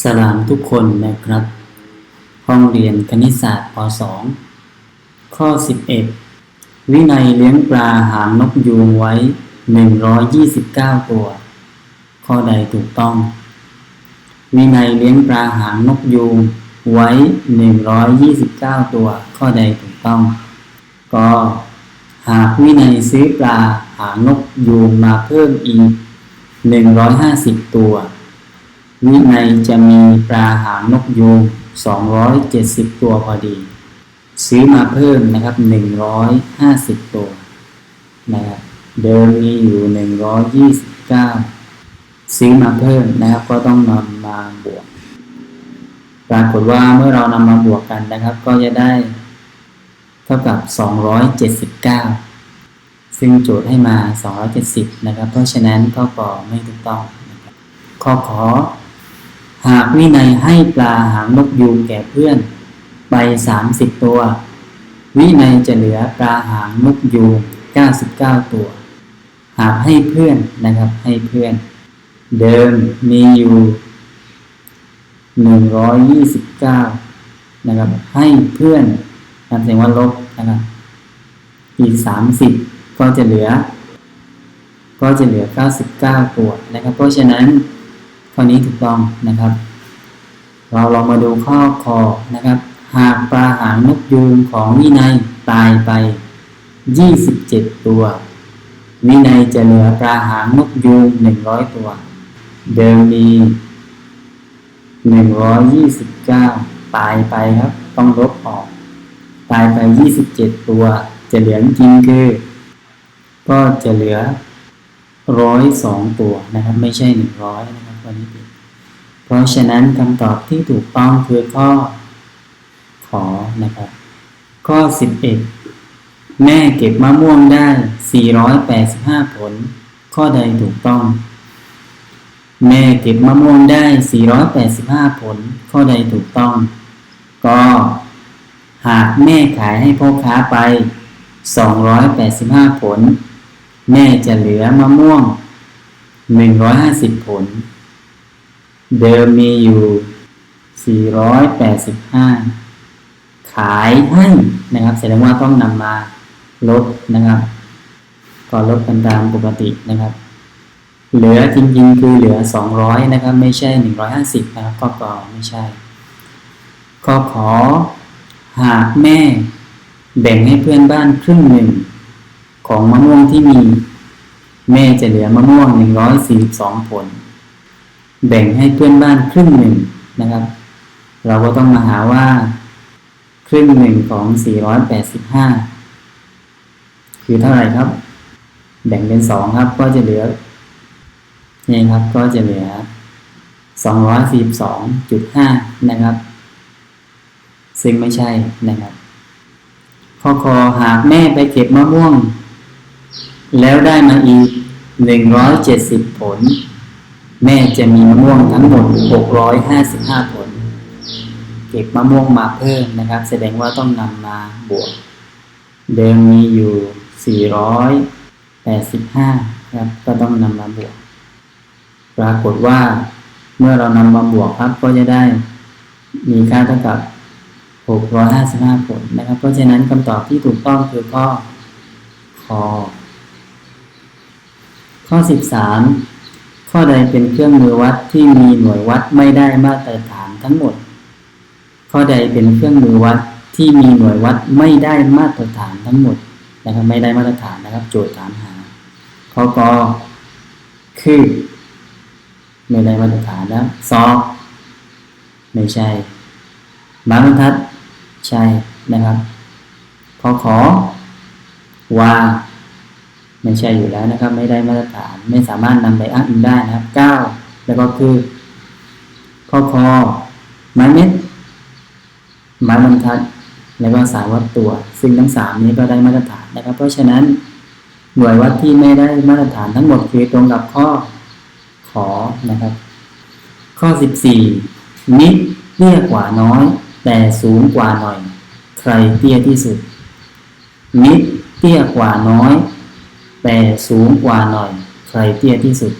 สลามทุกคนนะครับ ห้องเรียนคณิตศาสตร์ป .2 ข้อ 11 วินัยเลี้ยงปลาหางนกยูงไว้ 129 ตัว ข้อใดถูกต้อง วินัยเลี้ยงปลาหางนกยูงไว้ 129 ตัว ข้อใดถูกต้อง ก็หากวินัยซื้อปลาหางนกยูงมาเพิ่มอีก 150 ตัว วินัยจะมีปลาหางนกยูง270 ตัวพอดี ซื้อมาเพิ่มนะครับ 150 ตัวนะครับเดิมมีอยู่ 129 ซื้อมาเพิ่มนะครับ ก็ต้องนำมาบวก ปรากฏว่าเมื่อเรานำมาบวกกันนะครับ ก็จะได้ เท่ากับ 279 ซึ่งโจทย์ให้มา 270 นะครับ เพราะฉะนั้นข้อกอไม่ถูกต้องข้อขอ หากวินัยให้ปลาหางนกยูงแก่เพื่อน ไป30ตัว วินัยจะเหลือปลาหางนกยูง99ตัว หากให้เพื่อนนะครับให้เพื่อน เดิมมีอยู่129นะครับ ให้เพื่อนนับแสดงว่าลบนะครับอีก30ก็จะเหลือ ก็จะเหลือ99ตัวนะครับ เพราะฉะนั้น ข้อนี้ถูกต้องนะครับ เราลองมาดูข้อคอนะครับ หากปลาหางนกยูงของวินัยตายไป 27 ตัว วินัยจะเหลือปลาหางนกยูง100 ตัว เดิมมี 129 ตายไปครับ ต้องลบออก ตายไป 27 ตัว จะเหลือจริงคือ ก็จะเหลือ102ตัวนะครับ ไม่ใช่100นะครับ วันนี้ผิดเพราะฉะนั้นคำตอบที่ถูกต้องคือข้อขอนะครับ ข้อ 11 แม่เก็บมะม่วงได้ 485 ผล ข้อใดถูกต้อง แม่เก็บมะม่วงได้ 485 ผล ข้อใดถูกต้อง ก็ หากแม่ขายให้พ่อค้าไป 285 ผล แม่จะเหลือมะม่วง 150 ผล เดิมมีอยู่ 485 ขายให้นะครับแสดงว่าต้องนำมาลดนะครับ ก็ลดกันตามปกตินะครับ เหลือจริงๆคือเหลือ 200 นะครับ ไม่ใช่ 150 นะครับข้อกอไม่ใช่ข้อขอหากแม่แบ่งให้เพื่อนบ้านครึ่งหนึ่ง ของมะม่วงที่มี แม่จะเหลือมะม่วง 142 ผล แบ่งให้เพื่อนบ้านครึ่งหนึ่งนะครับ เราก็ต้องมาหาว่า ครึ่งหนึ่งของ 485 คือเท่าไหร่ครับ แบ่งเป็น 2 ครับก็จะเหลือนี่ครับก็จะเหลือ 242.5 นะครับ ซึ่งไม่ใช่นะครับข้อคอหากแม่ไปเก็บมะม่วง แล้วได้มาอีก 170 ผล แม่จะมีมะม่วงทั้งหมด 655 ผล เก็บมะม่วงมาเพิ่มนะครับ แสดงว่าต้องนำมาบวก เดิมมีอยู่ 485 ครับ ก็ต้องนำมาบวก ปรากฏว่าเมื่อเรานำมาบวกครับ ก็จะได้มีค่าเท่ากับ 655 ผลนะครับ เพราะฉะนั้นคำตอบที่ถูกต้องคือข้อคอข้อ 13 ข้อใดเป็นเครื่องมือวัดที่มีหน่วยวัดไม่ได้มาตรฐานทั้งหมด ข้อใดเป็นเครื่องมือวัดที่มีหน่วยวัดไม่ได้มาตรฐานทั้งหมดนะครับไม่ได้มาตรฐานนะครับ โจทย์ถามหาข้อกอคือไม่ได้มาตรฐานนะซอไม่ใช่บางบรรทัดใช่นะครับขอขอว่า ไม่ใช่อยู่แล้วนะครับ ไม่ได้มาตรฐานไม่สามารถนำไปอ้างอิงได้นะครับเก้าแล้วก็คือข้อคอไม้เม็ดไม้บรรทัด แล้วก็สายวัดตัว ซึ่งทั้งสามนี้ก็ได้มาตรฐานนะครับ เพราะฉะนั้นหน่วยวัดที่ไม่ได้มาตรฐานทั้งหมดคือตรงกับข้อขอนะครับ ข้อสิบสี่นิดเตี้ยกว่าน้อย แต่สูงกว่าหน่อย ใครเตี้ยที่สุด นิดเตี้ยกว่าน้อย แต่สูงกว่าหน่อย ใครเตี้ยที่สุด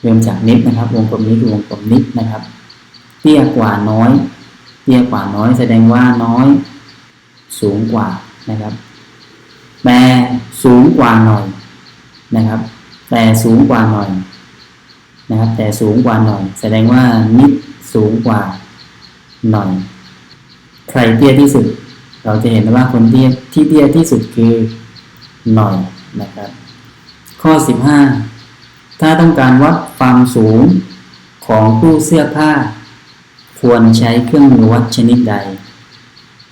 เริ่มจากนิดนะครับ วงกลมนี้คือวงกลมนิดนะครับ เตี้ยกว่าน้อย เตี้ยกว่าน้อย แสดงว่าน้อย สูงกว่านะครับ แต่สูงกว่าหน่อยนะครับ แต่สูงกว่าหน่อยนะครับ แต่สูงกว่าหน่อย แสดงว่านิดสูงกว่าหน่อย ใครเตี้ยที่สุด เราจะเห็นว่าคนเตี้ยที่เตี้ยที่สุดคือหน่อย นะครับ ข้อ 15 ถ้าต้องการวัดความสูงของตู้เสื้อผ้า ควรใช้เครื่องมือวัดชนิดใด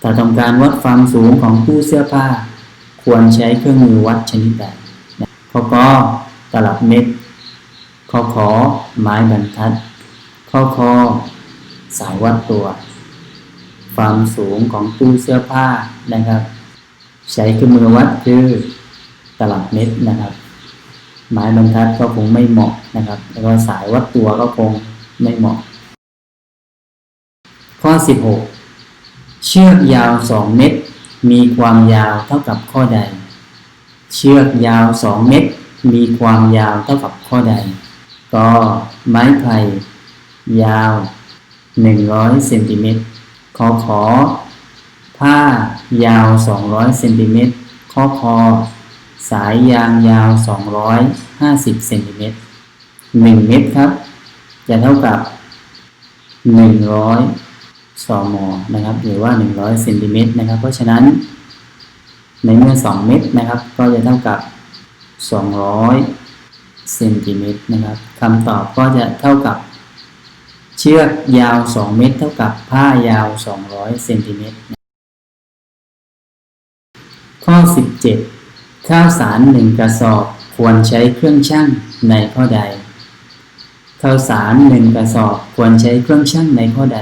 ถ้าต้องการวัดความสูงของตู้เสื้อผ้า ควรใช้เครื่องมือวัดชนิดใดข้อกอตลับเม็ดข้อขอไม้บรรทัด ข้อคอสายวัดตัว ความสูงของตู้เสื้อผ้านะครับ ใช้เครื่องมือวัดคือ ตลับเม็ดนะครับ ไม้บรรทัดก็คงไม่เหมาะนะครับ แล้วก็สายวัดตัวก็คงไม่เหมาะ ข้อ 16 เชือกยาว 2 เมตร มีความยาวเท่ากับข้อใด เชือกยาว 2 เมตร มีความยาวเท่ากับข้อใด ก็ไม้ไผ่ยาว 100เซนติเมตรขอขอผ้ายาว 200เซนติเมตรข้อคอ สายยางยาว 250เซนติเมตร1เมตรครับ จะเท่ากับ 100สมนะครับ หรือว่า 100เซนติเมตรนะครับ เพราะฉะนั้น ในเมื่อ 2 เมตรนะครับ ก็จะเท่ากับ 200เซนติเมตรนะครับคำตอบก็จะเท่ากับ เชือกยาว 2 เมตร เท่ากับผ้ายาว 200เซนติเมตรข้อ 17 ข้าวสารหนึ่งกระสอบควรใช้เครื่องชั่งในข้อใด ข้าวสารหนึ่งกระสอบควรใช้เครื่องชั่งในข้อใด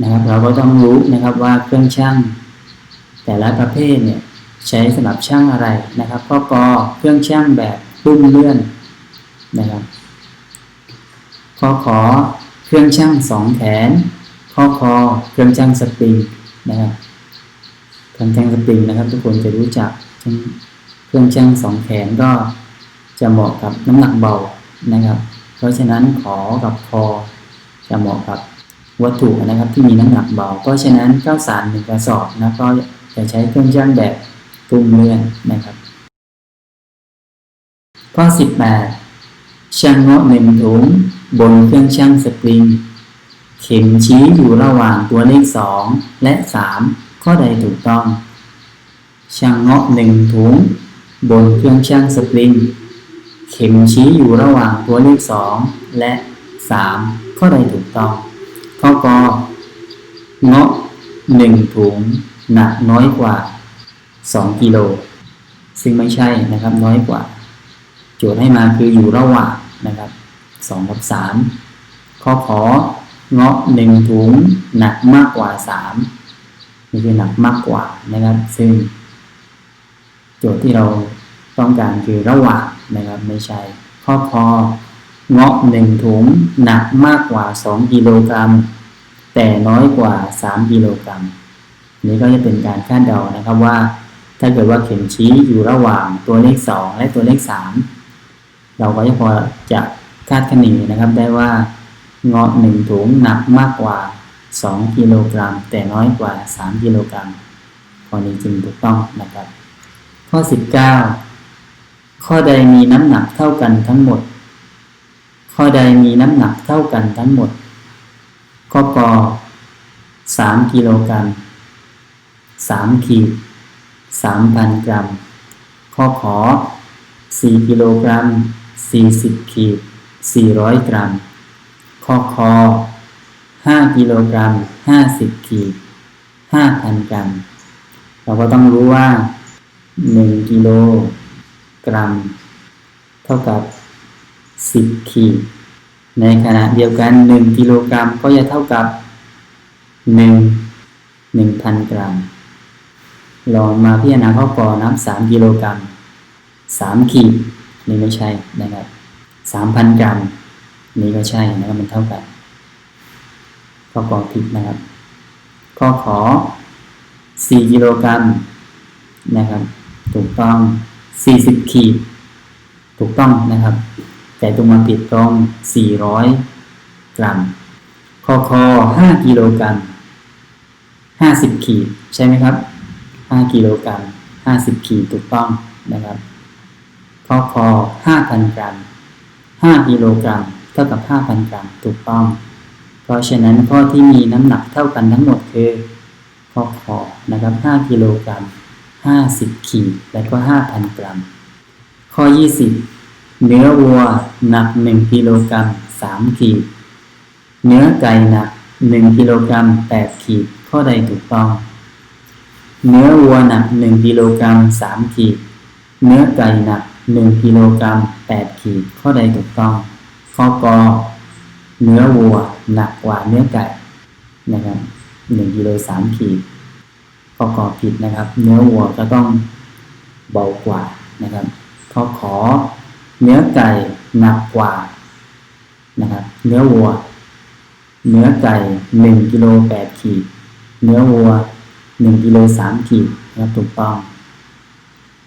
นะครับ เราก็ต้องรู้นะครับว่าเครื่องชั่งแต่ละประเภทเนี่ยใช้สำหรับชั่งอะไรนะครับข้อกอเครื่องชั่งแบบตุ้มเลื่อนนะครับข้อขอเครื่องชั่งสองแขนข้อคอเครื่องชั่งสปริงนะครับเครื่องชั่งสปริงนะครับ ทุกคนจะรู้จัก เครื่องชั่งสองแขนก็จะเหมาะกับน้ำหนักเบานะครับ เพราะฉะนั้นขอกับคอจะเหมาะกับวัตถุนะครับที่มีน้ำหนักเบา เพราะฉะนั้นข้าวสารหนึ่งกระสอบนะก็จะใช้เครื่องชั่งแบบตุ้มเลื่อนนะครับ ข้อ 18ช่างเงาะหนึ่งถุงบนเครื่องช่างสปริงเข็มชี้อยู่ระหว่างตัวเลข 2 และ 3 ข้อใดถูกต้องช่างเงาะหนึ่งถุง บนเครื่องช่างสปริง เข็มชี้อยู่ระหว่างตัวเลข 2 และ 3 ข้อใดถูกต้อง ข้อกอเงาะหนึ่งถุงหนักน้อยกว่า 2 กิโล ซึ่งไม่ใช่นะครับน้อยกว่า โจทย์ให้มาคืออยู่ระหว่างนะครับสองกับสามข้อขอเงาะหนึ่งถุงหนักมากกว่าสามนี่คือหนักมากกว่านะครับ ซึ่ง โจทย์ที่เราต้องการคือระหว่างนะครับ ไม่ใช่ข้อคอเงาะหนึ่งถุงหนักมากกว่าสองกิโลกรัม แต่น้อยกว่าสามกิโลกรัม นี้ก็จะเป็นการคาดเดานะครับว่า ถ้าเกิดว่าเข็มชี้อยู่ระหว่างตัวเลขสองและตัวเลขสามเราก็จะพอจะคาดคะเนนะครับได้ว่าเงาะหนึ่งถุงหนักมากกว่า 2 กิโลกรัม แต่น้อยกว่า 3 กิโลกรัมข้อนี้จึงถูกต้องนะครับ ข้อ 19 ข้อใดมีน้ำหนักเท่ากันทั้งหมด ข้อใดมีน้ำหนักเท่ากันทั้งหมด ข้อกอ3กิโลกรัม3ขีด3,000 กรัม ข้อขอ 4 กิโลกรัม 40 ขีด 400 กรัม ข้อคอ 5 กิโลกรัม 50 ขีด 5,000 กรัม เราก็ต้องรู้ว่า 1กิโลกรัม เท่ากับ10ขีด ในขณะเดียวกัน1กิโลกรัมก็จะเท่ากับ1 1,000กรัม ลองมาพิจารณาข้อกอนับ3กิโลกรัม3ขีดนี่ไม่ใช่นะครับ3,000กรัม นี่ก็ใช่นะครับมันเท่ากันข้อกอผิดนะครับ ข้อขอ4กิโลกรัมนะครับ ถูกต้อง 40 ขีด ถูกต้องนะครับ แต่ตรงมาผิดตรง 400 กรัมขคอคอห้ากิโลกรัมห้าสิบขีด ใช่ไหมครับห้ากิโลกรัมห้าสิบขีดถูกต้องนะครับคอคอห้าพันกรัมห้ากิโลกรัม เท่ากับห้าพันกรัม ถูกต้อง เพราะฉะนั้นข้อที่มีน้ำหนักเท่ากันทั้งหมดคือข้อคอนะครับห้ากิโลกรัม ห้าสิบขีด และก็ห้าพันกรัม ข้อยี่สิบเนื้อวัวหนักหนึ่งกิโลกรัมสามขีด เนื้อไก่หนักหนึ่งกิโลกรัมแปดขีด ข้อใดถูกต้อง เนื้อวัวหนักหนึ่งกิโลกรัมสามขีด เนื้อไก่หนักหนึ่งกิโลกรัมแปดขีด ข้อใดถูกต้อง ข้อกอเนื้อวัวหนักกว่าเนื้อไก่นะครับหนึ่งกิโลสามขีด ข้อกอผิดนะครับ เนื้อวัวก็ต้องเบากว่านะครับข้อขอเนื้อไก่หนักกว่านะครับ เนื้อวัว เนื้อไก่หนึ่งกิโลแปดขีด เนื้อวัวหนึ่งกิโลสามขีดนะครับถูกต้อง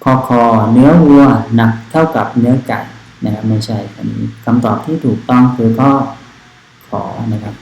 คอคอเนื้อวัวหนักเท่ากับเนื้อไก่นะครับไม่ใช่อันนี้คำตอบที่ถูกต้องคือข้อขอนะครับ